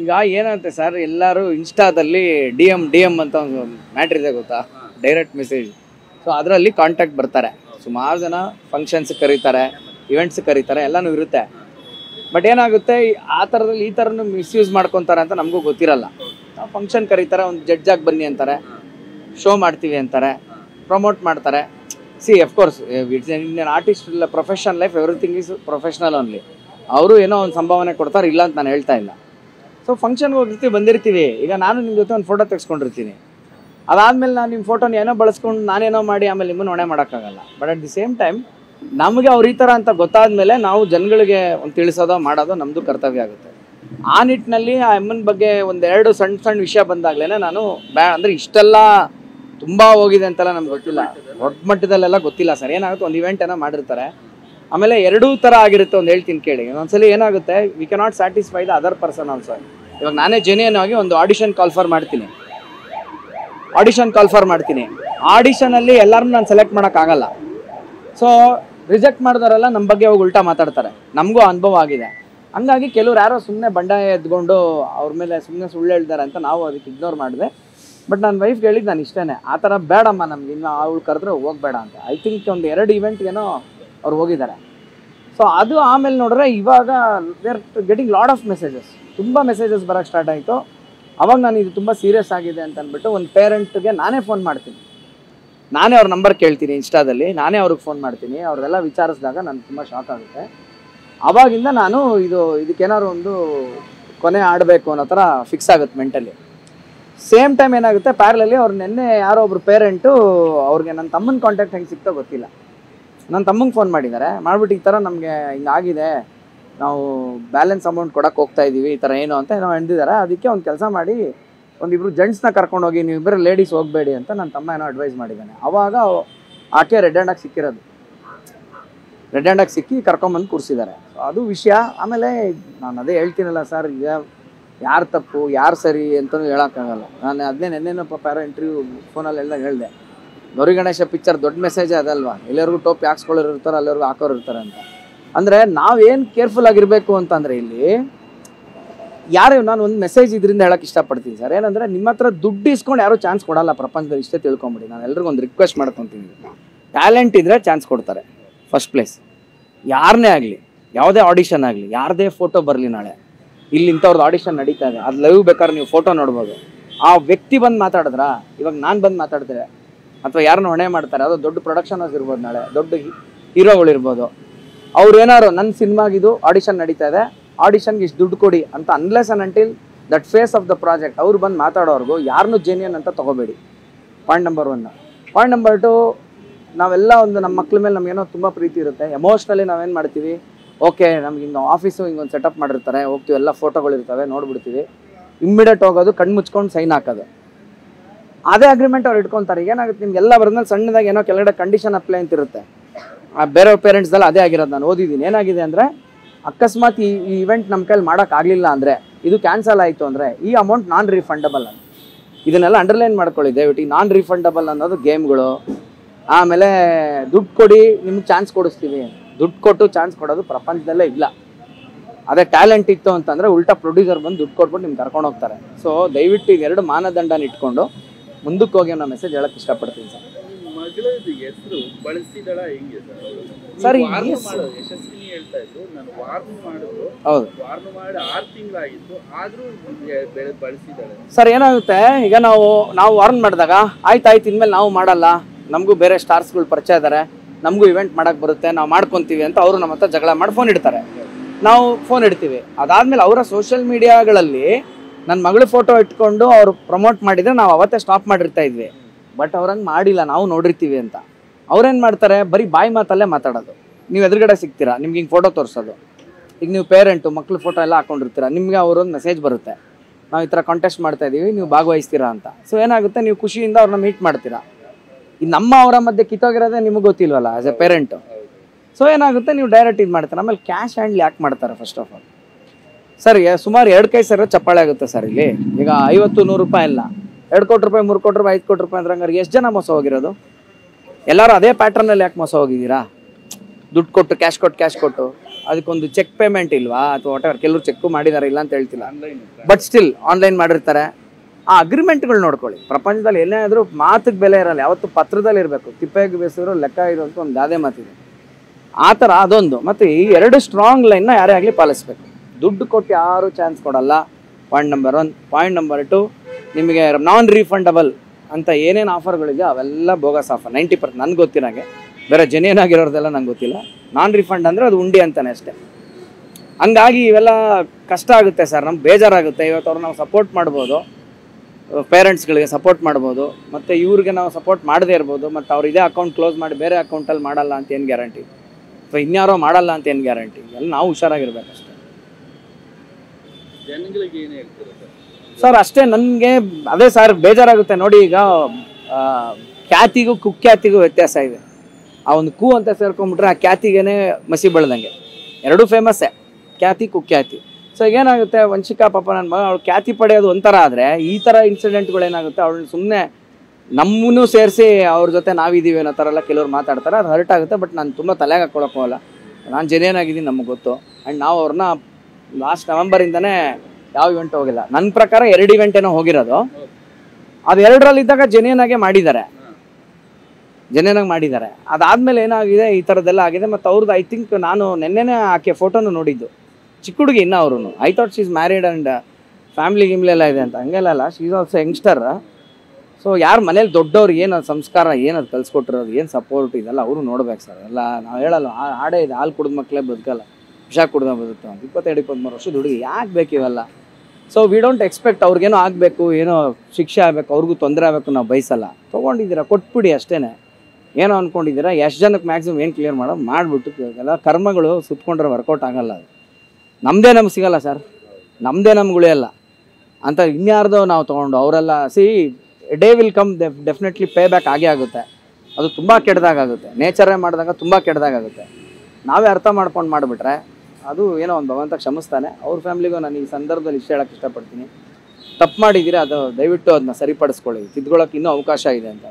ಈಗ ಏನಂತೆ ಸರ್, ಎಲ್ಲರೂ ಇನ್ಸ್ಟಾದಲ್ಲಿ ಡಿ ಎಂ ಡಿ ಎಂ ಅಂತ ಒಂದು ಮ್ಯಾಟ್ರ್ ಇದೆ ಗೊತ್ತಾ? Direct message. ಸೊ ಅದರಲ್ಲಿ ಕಾಂಟ್ಯಾಕ್ಟ್ ಬರ್ತಾರೆ. ಸುಮಾರು ಜನ ಫಂಕ್ಷನ್ಸ್ ಕರೀತಾರೆ ಇವೆಂಟ್ಸ್ ಕರೀತಾರೆ, ಎಲ್ಲನೂ ಇರುತ್ತೆ. ಬಟ್ ಏನಾಗುತ್ತೆ, ಆ ಥರದಲ್ಲಿ ಈ ಥರನೂ ಮಿಸ್ಯೂಸ್ ಮಾಡ್ಕೊತಾರೆ ಅಂತ ನಮಗೂ ಗೊತ್ತಿರಲ್ಲ. ಫಂಕ್ಷನ್ ಕರೀತಾರೆ, ಒಂದು ಜಡ್ಜಾಗಿ ಬನ್ನಿ ಅಂತಾರೆ ಶೋ ಮಾಡ್ತೀವಿ ಅಂತಾರೆ ಪ್ರಮೋಟ್ ಮಾಡ್ತಾರೆ. See of course it's Indian artist profession life everything is professional only ಅವರು ಏನೋ ಒಂದು ಸಂಭಾವನೆ ಕೊಡ್ತಾರೆ, ಇಲ್ಲ ಅಂತ ನಾನು ಹೇಳ್ತಾ ಇಲ್ಲ. ಸೊ ಫಂಕ್ಷನ್ಗೆ ಹೋಗಿರ್ತೀವಿ ಬಂದಿರ್ತೀವಿ. ಈಗ ನಾನು ನಿಮ್ಮ ಜೊತೆ ಒಂದು ಫೋಟೋ ತೆಗೆಸ್ಕೊಂಡಿರ್ತೀನಿ. ಅದಾದಮೇಲೆ ನಾನು ನಿಮ್ಮ ಫೋಟೋನ ಏನೋ ಬಳಸ್ಕೊಂಡು ನಾನೇನೋ ಮಾಡಿ ಆಮೇಲೆ ನಿಮ್ಮನ್ನು ಹೊಣೆ ಮಾಡೋಕ್ಕಾಗಲ್ಲ. But at the same time ನಮಗೆ ಅವ್ರು ಈ ಥರ ಅಂತ ಗೊತ್ತಾದ್ಮೇಲೆ ನಾವು ಜನಗಳಿಗೆ ಒಂದು ತಿಳಿಸೋದೋ ಮಾಡೋದೋ ನಮ್ಮದು ಕರ್ತವ್ಯ ಆಗುತ್ತೆ. ಆ ನಿಟ್ಟಿನಲ್ಲಿ ಆ ಅಮ್ಮನ ಬಗ್ಗೆ ಒಂದೆರಡು ಸಣ್ಣ ಸಣ್ಣ ವಿಷಯ ಬಂದಾಗಲೇ ನಾನು ಬ್ಯಾ, ಅಂದರೆ ಇಷ್ಟೆಲ್ಲ ತುಂಬ ಹೋಗಿದೆ ಅಂತೆಲ್ಲ ನಮ್ಗೆ ಗೊತ್ತಿಲ್ಲ. ದೊಡ್ಡ ಮಟ್ಟದಲ್ಲೆಲ್ಲ ಗೊತ್ತಿಲ್ಲ ಸರ್. ಏನಾಗುತ್ತೆ, ಒಂದು ಇವೆಂಟ್ ಏನೋ ಮಾಡಿರ್ತಾರೆ. ಆಮೇಲೆ ಎರಡೂ ಥರ ಆಗಿರುತ್ತೆ ಒಂದು ಹೇಳ್ತೀನಿ ಕೇಳಿ. ಒಂದ್ಸಲ ಏನಾಗುತ್ತೆ we cannot satisfy the other person also ಇವಾಗ ನಾನೇ ಜೆನ್ಯನ್ ಆಗಿ ಒಂದು ಆಡಿಷನ್ ಕಾಲ್ಫರ್ ಮಾಡ್ತೀನಿ. ಆಡಿಷನ್ ಕಾಲ್ಫರ್ ಮಾಡ್ತೀನಿ. ಆಡಿಷನಲ್ಲಿ ಎಲ್ಲರನ್ನೂ ನಾನು ಸೆಲೆಕ್ಟ್ ಮಾಡೋಕ್ಕಾಗಲ್ಲ ಸೊ ರಿಜೆಕ್ಟ್ ಮಾಡಿದಾರಲ್ಲ ನಮ್ಮ ಬಗ್ಗೆ ಅವಾಗ ಉಲ್ಟಾ ಮಾತಾಡ್ತಾರೆ. ನಮಗೂ ಅನುಭವ ಆಗಿದೆ. ಹಂಗಾಗಿ ಕೆಲವ್ರು ಯಾರೋ ಸುಮ್ಮನೆ ಬಂಡಾಯ ಎದ್ಕೊಂಡು ಅವ್ರ ಮೇಲೆ ಸುಮ್ಮನೆ ಸುಳ್ಳು ಹೇಳ್ತಾರೆ ಅಂತ ನಾವು ಅದಕ್ಕೆ ಇಗ್ನೋರ್ ಮಾಡಿದೆ. ಬಟ್ ನನ್ನ ವೈಫ್ಗೆ ಹೇಳಿದ್ದು ನಾನು ಇಷ್ಟೇ ಆ ಥರ ಬೇಡಮ್ಮ ನಮ್ಗೆ, ಇನ್ನು ಅವಳು ಕರೆದ್ರೆ ಹೋಗ್ಬೇಡ ಅಂತ. ಐ ಥಿಂಕ್ ಒಂದು ಎರಡು ಇವೆಂಟ್ಗೇನೋ ಅವ್ರು ಹೋಗಿದ್ದಾರೆ. ಸೊ ಅದು ಆಮೇಲೆ ನೋಡಿದ್ರೆ ಇವಾಗ they are getting load of messages ತುಂಬ ಮೆಸೇಜಸ್ ಬರೋಕ್ಕೆ ಸ್ಟಾರ್ಟ್ ಆಯಿತು. ಅವಾಗ ನಾನು ಇದು ತುಂಬ ಸೀರಿಯಸ್ ಆಗಿದೆ ಅಂತ ಅಂದ್ಬಿಟ್ಟು ಒಂದು ಪೇರೆಂಟ್ಗೆ ನಾನೇ ಫೋನ್ ಮಾಡ್ತೀನಿ. ನಾನೇ ಅವ್ರ ನಂಬರ್ ಕೇಳ್ತೀನಿ ಇನ್ಸ್ಟಾದಲ್ಲಿ, ನಾನೇ ಅವ್ರಿಗೆ ಫೋನ್ ಮಾಡ್ತೀನಿ, ಅವ್ರದೆಲ್ಲ ವಿಚಾರಿಸಿದಾಗ ನಾನು ತುಂಬ ಶಾಕ್ ಆಗುತ್ತೆ. ಆವಾಗಿಂದ ನಾನು ಇದು ಇದಕ್ಕೇನಾದ್ರು ಒಂದು ಕೊನೆ ಆಡಬೇಕು ಅನ್ನೋ ಥರ ಫಿಕ್ಸ್ ಆಗುತ್ತೆ ಮೆಂಟಲಿ ಸೇಮ್ ಟೈಮ್ ಏನಾಗುತ್ತೆ ಪ್ಯಾರಲಲ್ಲಿ ಅವ್ರು ನಿನ್ನೆ ಯಾರೋ ಒಬ್ರು ಪೇರೆಂಟು ಅವ್ರಿಗೆ ನನ್ನ ತಮ್ಮನ ಕಾಂಟ್ಯಾಕ್ಟ್ ಹೆಂಗೆ ಸಿಕ್ತೋ ಗೊತ್ತಿಲ್ಲ. ನನ್ನ ತಮ್ಮಂಗೆ ಫೋನ್ ಮಾಡಿದ್ದಾರೆ ಮಾಡ್ಬಿಟ್ಟು ಈ ಥರ ನಮಗೆ ಹಿಂಗಾಗಿದೆ ನಾವು ಬ್ಯಾಲೆನ್ಸ್ ಅಮೌಂಟ್ ಕೊಡಕ್ಕೆ ಹೋಗ್ತಾ ಇದ್ದೀವಿ ಈ ಥರ ಏನು ಅಂತ ಏನೋ ಅಂದಿದ್ದಾರೆ ಅದಕ್ಕೆ ಒಂದು ಕೆಲಸ ಮಾಡಿ ಒಂದಿಬ್ರು ಜೆಂಟ್ಸ್ನ ಕರ್ಕೊಂಡೋಗಿ ನೀವು ಇಬ್ಬರು ಲೇಡೀಸ್ ಹೋಗಬೇಡಿ ಅಂತ ನನ್ನ ತಮ್ಮ ಏನೋ ಅಡ್ವೈಸ್ ಮಾಡಿದ್ದಾನೆ ಅವಾಗ ಆಕೆ ರೆಡ್ ಹ್ಯಾಂಡಾಗಿ ಸಿಕ್ಕಿರೋದು. ರೆಡ್ ಹ್ಯಾಂಡಾಗಿ ಸಿಕ್ಕಿ ಕರ್ಕೊಂಬಂದು ಕೂರಿಸಿದ್ದಾರೆ ಸೊ ಅದು ವಿಷಯ. ಆಮೇಲೆ ನಾನು ಅದೇ ಹೇಳ್ತೀನಲ್ಲ ಸರ್ ಈಗ ಯಾರು ತಪ್ಪು, ಯಾರು ಸರಿ ಅಂತಲೂ ಹೇಳೋಕ್ಕಾಗಲ್ಲ. ನಾನು ಅದನ್ನೇ ನೆನ್ನೆನೋ ಪಾಪ ಇಂಟರ್ವ್ಯೂ ಫೋನಲ್ಲೆಲ್ಲ ಹೇಳಿದೆ. ಗೌರಿ ಗಣೇಶ ಪಿಕ್ಚರ್ ದೊಡ್ಡ ಮೆಸೇಜ್ ಅದಲ್ವಾ? ಎಲ್ಲರಿಗೂ ಟೋಪಿ ಹಾಕ್ಸ್ಕೊಳ್ಳೋರು ಇರ್ತಾರೆ ಎಲ್ಲರಿಗೂ ಹಾಕೋರು ಇರ್ತಾರೆ ಅಂತ. ಅಂದರೆ ನಾವೇನು ಕೇರ್ಫುಲ್ ಆಗಿರಬೇಕು ಅಂತಂದರೆ ಇಲ್ಲಿ ಯಾರು ನಾನು ಒಂದು ಮೆಸೇಜ್ ಇದರಿಂದ ಹೇಳಕ್ಕೆ ಇಷ್ಟಪಡ್ತೀನಿ ಸರ್. ಏನಂದರೆ ನಿಮ್ಮ ಹತ್ರ ದುಡ್ಡು ಇಸ್ಕೊಂಡು ಯಾರೂ ಚಾನ್ಸ್ ಕೊಡಲ್ಲ ಪ್ರಪಂಚದಲ್ಲಿ, ಇಷ್ಟೇ ತಿಳ್ಕೊಂಬಿಡಿ. ನಾನು ಎಲ್ರಿಗೂ ಒಂದು ರಿಕ್ವೆಸ್ಟ್ ಮಾಡ್ಕೊತೀನಿ. ಟ್ಯಾಲೆಂಟ್ ಇದ್ದರೆ ಚಾನ್ಸ್ ಕೊಡ್ತಾರೆ ಫಸ್ಟ್ ಪ್ಲೇಸ್ ಯಾರನ್ನೇ ಆಗಲಿ, ಯಾವುದೇ ಆಡಿಷನ್ ಆಗಲಿ, ಯಾರದೇ ಫೋಟೋ ಬರಲಿ ನಾಳೆ ಇಲ್ಲಿ ಇಂಥವ್ರದ್ದು ಆಡಿಷನ್ ನಡೀತಾ ಇದೆ. ಅದು ಲೈವ್ ಬೇಕಾದ್ರೆ ನೀವು ಫೋಟೋ ನೋಡ್ಬೋದು. ಆ ವ್ಯಕ್ತಿ ಬಂದು ಮಾತಾಡಿದ್ರಾ? ಇವಾಗ ನಾನು ಬಂದು ಮಾತಾಡ್ತಾರೆ ಅಥವಾ ಯಾರನ್ನ ಹೊಣೆ ಮಾಡ್ತಾರೆ, ಅದು ದೊಡ್ಡ ಪ್ರೊಡಕ್ಷನ್ ಹೌಸ್ ಇರ್ಬೋದು ನಾಳೆ, ದೊಡ್ಡ ಹೀರೋಗಳು ಇರ್ಬೋದು. ಅವ್ರು ಏನಾರು ನನ್ನ ಸಿನಿಮಾಗಿದು ಆಡಿಷನ್ ನಡೀತಾ ಇದೆ ಆಡಿಷನ್ಗೆ ಇಷ್ಟು ದುಡ್ಡು ಕೊಡಿ ಅಂತ unless un until that phase of the project ಅವ್ರು ಬಂದು ಮಾತಾಡೋರ್ಗು ಯಾರನ್ನೂ ಜೆನ್ಯನ್ ಅಂತ ತಗೋಬೇಡಿ. Point number one point number two ನಾವೆಲ್ಲ ಒಂದು ನಮ್ಮ ಮಕ್ಳ ಮೇಲೆ ನಮಗೇನೋ ತುಂಬ ಪ್ರೀತಿ ಇರುತ್ತೆ. ಎಮೋಷ್ನಲಿ ನಾವೇನು ಮಾಡ್ತೀವಿ? ಓಕೆ ನಮ್ಗೆ ಹಿಂಗೆ ಆಫೀಸು ಹಿಂಗೊಂದು ಸೆಟಪ್ ಮಾಡಿರ್ತಾರೆ, ಹೋಗ್ತೀವಿ, ಎಲ್ಲ ಫೋಟೋಗಳಿರ್ತವೆ ನೋಡ್ಬಿಡ್ತೀವಿ. ಇಮ್ಮಿಡಿಯೇಟ್ ಹೋಗೋದು, ಕಣ್ಣು ಮುಚ್ಕೊಂಡು ಸೈನ್ ಹಾಕೋದು. ಅದೇ ಅಗ್ರಿಮೆಂಟ್ ಅವ್ರು ಇಟ್ಕೊಂತಾರೆ. ಏನಾಗುತ್ತೆ, ನಿಮ್ಗೆ ಎಲ್ಲ ಬರೋದ್ಮೇಲೆ ಸಣ್ಣದಾಗಿ ಏನೋ ಕೆಳಗಡೆ ಕಂಡೀಷನ್ ಅಪ್ಲೈ ಅಂತ ಇರುತ್ತೆ. ಪೇರೆಂಟ್ಸ್ದೆಲ್ಲ ಅದೇ ಆಗಿರೋದು ನಾನು ಓದಿದ್ದೀನಿ. ಏನಾಗಿದೆ ಅಂದರೆ, ಅಕಸ್ಮಾತ್ ಈ ಈ ಇವೆಂಟ್ ನಮ್ಮ ಕೈಲಿ ಮಾಡೋಕ್ಕಾಗಲಿಲ್ಲ ಅಂದರೆ, ಇದು ಕ್ಯಾನ್ಸಲ್ ಆಯಿತು ಅಂದರೆ, ಈ ಅಮೌಂಟ್ ನಾನ್ ರಿಫಂಡಬಲ್ ಅಂತ. ಇದನ್ನೆಲ್ಲ ಅಂಡರ್ಲೈನ್ ಮಾಡ್ಕೊಳ್ಳಿ, ದಯವಿಟ್ಟು. ನಾನ್ ರಿಫಂಡಬಲ್ ಅನ್ನೋದು ಗೇಮ್ಗಳು ಆಮೇಲೆ ದುಡ್ಡು ಕೊಡಿ, ನಿಮ್ಗೆ ಚಾನ್ಸ್ ಕೊಡಿಸ್ತೀವಿ ದುಡ್ಡು ಕೊಟ್ಟು ಚಾನ್ಸ್ ಕೊಡೋದು ಪ್ರಪಂಚದಲ್ಲೇ ಇಲ್ಲ. ಅದೇ ಟ್ಯಾಲೆಂಟ್ ಇತ್ತು ಅಂತಂದರೆ ಉಲ್ಟಾ ಪ್ರೊಡ್ಯೂಸರ್ ಬಂದು ದುಡ್ಡು ಕೊಟ್ಬಿಟ್ಟು ನಿಮ್ಗೆ ಕರ್ಕೊಂಡು ಹೋಗ್ತಾರೆ. ಸೊ ದಯವಿಟ್ಟು ಇವೆರಡು ಮಾನದಂಡನ ಇಟ್ಕೊಂಡು ಮುಂದಕ್ಕೆ ಹೋಗಿ ಅನ್ನೋ ಮೆಸೇಜ್ ಹೇಳಕ್ ಇಷ್ಟಪಡ್ತೀನಿ ಸರ್. ಮಗಳದ್ದು ಹೆಸರು ಬಳಸಿದಳ ಹೆಂಗೆ ಸರ್? ಸರ್, ಈ ವಾರ್ನ್ ಯಶಸ್ವಿನಿ ಹೇಳ್ತಾ ಇದ್ರು. ನಾನು ವಾರ್ನ್ ಮಾಡಿದ್ರು. ಹೌದು. ವಾರ್ನ್ ಮಾಡಿ ಆರು ತಿಂಗಳಾಗಿತ್ತು. ಆದ್ರೂ ಬೆಳೆ ಬಳಸಿದಾಳೆ. ಸರ್ ಏನಾಗುತ್ತೆ? ಈಗ ನಾವು ನಾವು ವಾರ್ನ್ ಮಾಡಿದಾಗ ಆಯ್ತು ಆಯ್ತು ಇನ್ಮೇಲೆ ನಾವು ಮಾಡಲ್ಲ. ನಮಗೂ ಬೇರೆ ಸ್ಟಾರ್ಸ್ಗಳು ಪರಿಚಯ ಇದ್ದಾರೆ ನಮಗೂ ಇವೆಂಟ್ ಮಾಡಕ್ಕೆ ಬರುತ್ತೆ. ನಾವು ಮಾಡ್ಕೊತೀವಿ ಅಂತ ಅವರು ನಮ್ಮ ಹತ್ರ ಜಗಳ ಮಾಡಿ ಫೋನ್ ಇಡ್ತಾರೆ. ನಾವು ಫೋನ್ ಇಡ್ತೀವಿ. ಅದಾದ್ಮೇಲೆ ಅವರ ಸೋಷಿಯಲ್ ಮೀಡಿಯಾಗಳಲ್ಲಿ ನನ್ನ ಮಗಳು ಫೋಟೋ ಇಟ್ಕೊಂಡು ಅವ್ರು ಪ್ರಮೋಟ್ ಮಾಡಿದರೆ ನಾವು ಅವತ್ತೇ ಸ್ಟಾಪ್ ಮಾಡಿರ್ತಾ ಇದ್ವಿ. ಬಟ್ ಅವ್ರಂಗೆ ಮಾಡಿಲ್ಲ, ನಾವು ನೋಡಿರ್ತೀವಿ ಅಂತ. ಅವ್ರೇನು ಮಾಡ್ತಾರೆ? ಬರೀ ಬಾಯಿ ಮಾತಲ್ಲೇ ಮಾತಾಡೋದು. ನೀವು ಎದುರುಗಡೆ ಸಿಗ್ತೀರಾ? ನಿಮ್ಗೆ ಹಿಂಗೆ ಫೋಟೋ ತೋರಿಸೋದು. ಈಗ ನೀವು ಪೇರೆಂಟು ಮಕ್ಳು ಫೋಟೋ ಎಲ್ಲ ಹಾಕೊಂಡಿರ್ತೀರ? ನಿಮಗೆ ಅವರೊಂದು ಮೆಸೇಜ್ ಬರುತ್ತೆ. ನಾವು ಈ ಥರ ಕಾಂಟೆಸ್ಟ್ ಮಾಡ್ತಾ ಇದ್ದೀವಿ ನೀವು ಭಾಗವಹಿಸ್ತೀರಾ ಅಂತ. ಸೊ ಏನಾಗುತ್ತೆ? ನೀವು ಖುಷಿಯಿಂದ ಅವ್ರನ್ನ ಮೀಟ್ ಮಾಡ್ತೀರಾ. ಈ ನಮ್ಮ ಅವರ ಮಧ್ಯೆ ಕಿತ್ತೋಗಿರೋದೇ ನಿಮಗೆ ಗೊತ್ತಿಲ್ವಲ್ಲ ಆಸ್ ಎ ಪೇರೆಂಟು ಸೊ ಏನಾಗುತ್ತೆ? ನೀವು ಡೈರೆಕ್ಟ್ ಇದು ಮಾಡ್ತಾರೆ. ಆಮೇಲೆ ಕ್ಯಾಶ್ ಹ್ಯಾಂಡ್ಲ್ ಯಾಕೆ ಮಾಡ್ತಾರೆ ಫಸ್ಟ್ ಆಫ್ ಆಲ್ ಸರ್ ಸುಮಾರು ಎರಡು ಕೈ ಸರ್ ಚಪ್ಪಾಳೆ ಆಗುತ್ತೆ ಸರ್ ಇಲ್ಲಿ. ಈಗ ಐವತ್ತು ನೂರು ರೂಪಾಯಿ ಇಲ್ಲ ಎರಡು ಕೋಟಿ ರೂಪಾಯಿ, ಮೂರು ಕೋಟಿ ರೂಪಾಯಿ, ಐದು ಕೋಟಿ ರೂಪಾಯಿ ಅಂದ್ರೆ ಹಂಗಾರೆ ಎಷ್ಟು ಜನ ಮೋಸ ಹೋಗಿರೋದು? ಎಲ್ಲರೂ ಅದೇ ಪ್ಯಾಟ್ರನಲ್ಲಿ ಯಾಕೆ ಮೋಸ ಹೋಗಿದ್ದೀರಾ? ದುಡ್ಡು ಕೊಟ್ಟು ಕ್ಯಾಶ್ ಕೊಟ್ಟು ಕ್ಯಾಶ್ ಕೊಟ್ಟು. ಅದಕ್ಕೊಂದು ಚೆಕ್ ಪೇಮೆಂಟ್ ಇಲ್ವಾ? ಅಥವಾ ವಾಟ್ ಕೆಲವರು ಚೆಕ್ ಮಾಡಿದ್ದಾರೆ ಇಲ್ಲ ಅಂತ ಹೇಳ್ತಿಲ್ಲ. ಬಟ್ ಸ್ಟಿಲ್ ಆನ್ಲೈನ್ ಮಾಡಿರ್ತಾರೆ. ಆ ಅಗ್ರಿಮೆಂಟ್ಗಳು ನೋಡ್ಕೊಳ್ಳಿ. ಪ್ರಪಂಚದಲ್ಲಿ ಎಲ್ಲೇ ಆದರೂ ಮಾತಿಗೆ ಬೆಲೆ ಇರಲ್ಲ. ಯಾವತ್ತು ಪತ್ರದಲ್ಲಿ ಇರಬೇಕು. ತಿಪ್ಪೆಗೆ ಬೇಸಿದ್ರು ಲೆಕ್ಕ ಇರುವಂತ ಒಂದು ಗಾದೆ ಮಾತಿದೆ. ಆ ಥರ ಅದೊಂದು. ಮತ್ತು ಈ ಎರಡು ಸ್ಟ್ರಾಂಗ್ ಲೈನ್ನ ಯಾರೇ ಆಗಲಿ ಪಾಲಿಸ್ಬೇಕು. ದುಡ್ಡು ಕೊಟ್ಟು ಯಾರು ಚಾನ್ಸ್ ಕೊಡಲ್ಲ. Point number one point number two ನಿಮಗೆ ನಾನ್ ರೀಫಂಡಬಲ್ ಅಂತ ಏನೇನು ಆಫರ್ಗಳಿದೆ ಅವೆಲ್ಲ ಬೋಗಸ್ ಆಫರ್ ನೈಂಟಿ ಪರ್ಸೆಂಟ್ ನನಗೆ ಗೊತ್ತಿರೋಂಗೆ ಬೇರೆ ಜೆನ್ಯೂನ್ ಆಗಿರೋದೆಲ್ಲ ನಂಗೆ ಗೊತ್ತಿಲ್ಲ. ನಾನ್ ರಿಫಂಡ್ ಅಂದರೆ ಅದು ಉಂಡಿ ಅಂತಲೇ ಅಷ್ಟೇ. ಹಂಗಾಗಿ ಇವೆಲ್ಲ ಕಷ್ಟ ಆಗುತ್ತೆ ಸರ್ ನಮ್ಗೆ ಬೇಜಾರಾಗುತ್ತೆ. ಇವತ್ತು ಅವ್ರು ನಾವು ಸಪೋರ್ಟ್ ಮಾಡ್ಬೋದು. ಪೇರೆಂಟ್ಸ್ಗಳಿಗೆ ಸಪೋರ್ಟ್ ಮಾಡ್ಬೋದು. ಮತ್ತು ಇವ್ರಿಗೆ ನಾವು ಸಪೋರ್ಟ್ ಮಾಡದೇ ಇರ್ಬೋದು. ಮತ್ತು ಅವ್ರು ಇದೇ ಅಕೌಂಟ್ ಕ್ಲೋಸ್ ಮಾಡಿ ಬೇರೆ ಅಕೌಂಟಲ್ಲಿ ಮಾಡಲ್ಲ ಅಂತ ಏನು ಗ್ಯಾರಂಟಿ ಅಥವಾ ಇನ್ಯಾರೋ ಮಾಡಲ್ಲ ಅಂತ ಏನು ಗ್ಯಾರಂಟಿ ಎಲ್ಲ ನಾವು ಹುಷಾರಾಗಿರ್ಬೇಕಷ್ಟೇ. ಜನಗಳಿಗೆ ಸರ್? ಅಷ್ಟೇ ನನಗೆ ಅದೇ ಸರ್, ಬೇಜಾರಾಗುತ್ತೆ. ನೋಡಿ ಈಗ ಖ್ಯಾತಿಗೂ ಕುಖ್ಯಾತಿಗೂ ವ್ಯತ್ಯಾಸ ಇದೆ. ಆ ಒಂದು ಕೂ ಅಂತ ಸೇರ್ಕೊಂಡ್ಬಿಟ್ರೆ ಆ ಖ್ಯಾತಿಗೇನೆ ಮಸಿ ಬೆಳೆದಂಗೆ. ಎರಡೂ ಫೇಮಸ್ಸೇ ಖ್ಯಾತಿ, ಕುಖ್ಯಾತಿ. ಸೊ ಏನಾಗುತ್ತೆ ವಂಶಿಕಾ ಪಾಪ ನನ್ನ ಮಗ, ಅವಳು ಖ್ಯಾತಿ ಪಡೆಯೋದು ಒಂಥರ ಆದರೆ, ಈ ಥರ ಇನ್ಸಿಡೆಂಟ್ಗಳೇನಾಗುತ್ತೆ ಅವಳನ್ನ ಸುಮ್ಮನೆ ನಮ್ಮನ್ನು ಸೇರಿಸಿ ಅವ್ರ ಜೊತೆ ನಾವಿದ್ದೀವಿ ಅನ್ನೋ ಥರ ಎಲ್ಲ ಕೆಲವ್ರು ಮಾತಾಡ್ತಾರೆ. ಅದು ಹರ್ಟ್ ಆಗುತ್ತೆ ಬಟ್ ನಾನು ತುಂಬ ತಲೆಗೆ ಹಾಕ್ಕೊಳಕ್ಕೆ ಹೋಗಲ್ಲ. ನಾನು ಜೆನ್ಯನ್ ಆಗಿದ್ದೀನಿ, ನಮಗೆ ಗೊತ್ತು. ಆ್ಯಂಡ್ ನಾವು ಅವ್ರನ್ನ ಲಾಸ್ಟ್ ನವೆಂಬರಿಂದನೇ ಯಾವ ಇವೆಂಟ್ ಹೋಗಿಲ್ಲ. ನನ್ನ ಪ್ರಕಾರ ಎರಡು ಇವೆಂಟ್ ಏನೋ ಹೋಗಿರೋದು. ಅದು ಎರಡರಲ್ಲಿದ್ದಾಗ ಜೆನ್ಯನ್ ಆಗೇ ಮಾಡಿದ್ದಾರೆ. ಜೆನ್ಯನ್ ಆಗಿ ಮಾಡಿದ್ದಾರೆ. ಅದಾದ್ಮೇಲೆ ಏನಾಗಿದೆ, ಈ ಥರದ್ದೆಲ್ಲ ಆಗಿದೆ ಮತ್ತು ಅವ್ರದ್ದು ಐ ಥಿಂಕ್ ನಾನು ನೆನ್ನೆನೇ ಆಕೆ ಫೋಟೋನ ನೋಡಿದ್ದು. ಚಿಕ್ಕ ಹುಡುಗಿ ಇನ್ನ ಅವರು I thought she's married and family ಗಿಮ್ಲಿ ಎಲ್ಲ ಇದೆ ಅಂತ. ಹಂಗೆಲ್ಲ ಅಲ್ಲ ಶೀಸ್ ಆಲ್ಸೋ ಯಂಗ್ಸ್ಟರ್ ಸೊ ಯಾರು ಮನೇಲಿ ದೊಡ್ಡವ್ರು ಏನು ಸಂಸ್ಕಾರ, ಏನು ಅದು ಕಲ್ಸ್ಕೊಟ್ಟಿರೋದು, ಏನು ಸಪೋರ್ಟ್ ಇದೆಲ್ಲ ಅವರು ನೋಡ್ಬೇಕು ಸರ್. ಎಲ್ಲ ನಾವು ಹೇಳಲ್ಲ ಆಡೇ ಇದೆ, ಹಾಲು ಕುಡಿದ ಮಕ್ಕಳೇ ಬದುಕಲ್ಲ. ವಿಷ ಕುಡ್ದ ಬದುಕ್ತು ಅಂತ. ಇಪ್ಪತ್ತೆರಡು ಇಪ್ಪತ್ತ್ಮೂರು ವರ್ಷದ ಹುಡುಗಿ. ಯಾಕೆ ಬೇಕು ಇವೆಲ್ಲ? ಸೊ ವಿ ಡೋಂಟ್ ಎಕ್ಸ್ಪೆಕ್ಟ್ ಅವ್ರಿಗೇನೋ ಆಗಬೇಕು, ಏನೋ ಶಿಕ್ಷೆ ಆಗಬೇಕು, ಅವ್ರಿಗೂ ತೊಂದರೆ ಆಗಬೇಕು, ನಾವು ಬಯಸಲ್ಲ. ತೊಗೊಂಡಿದ್ದೀರಾ? ಕೊಟ್ಬಿಡಿ ಅಷ್ಟೇ ಏನೋ ಅಂದ್ಕೊಂಡಿದ್ದೀರಾ ಎಷ್ಟು ಜನಕ್ಕೆ ಮ್ಯಾಕ್ಸಿಮಮ್ ಏನು ಕ್ಲಿಯರ್ ಮಾಡೋದು ಮಾಡಿಬಿಟ್ಟು ಎಲ್ಲ ಕರ್ಮಗಳು ಸುತ್ಕೊಂಡ್ರೆ ವರ್ಕೌಟ್ ಆಗಲ್ಲ ಅದು. ನಮ್ಮದೇ ನಮ್ಗೆ ಸಿಗಲ್ಲ ಸರ್ ನಮ್ಮದೇ ನಮ್ಗೆ ಉಳಿಯಲ್ಲ. ಅಂತ ಇನ್ಯಾರ್ದೋ ನಾವು ತೊಗೊಂಡು, ಅವರೆಲ್ಲ see they will come definitely pay back ಆಗೇ ಆಗುತ್ತೆ. ಅದು ತುಂಬ ಕೆಟ್ಟದಾಗುತ್ತೆ ನೇಚರೇ ಮಾಡಿದಾಗ ತುಂಬ ಕೆಟ್ಟದಾಗುತ್ತೆ ನಾವೇ ಅರ್ಥ ಮಾಡ್ಕೊಂಡು ಮಾಡಿಬಿಟ್ರೆ ಅದು ಏನೋ ಒಂದು ಭಗವಂತ ಕ್ಷಮಿಸ್ತಾನೆ. ಅವ್ರ ಫ್ಯಾಮಿಲಿಗೂ ನಾನು ಈ ಸಂದರ್ಭದಲ್ಲಿ ಇಷ್ಟ ಹೇಳಕ್ಕೆ ಇಷ್ಟಪಡ್ತೀನಿ. ತಪ್ಪು ಮಾಡಿದ್ದೀರಾ, ಅದು ದಯವಿಟ್ಟು ಅದನ್ನ ಸರಿಪಡಿಸ್ಕೊಳ್ಳಿ. ತಿದ್ಕೊಳ್ಳೋಕೆ ಇನ್ನೂ ಅವಕಾಶ ಇದೆ ಅಂತ.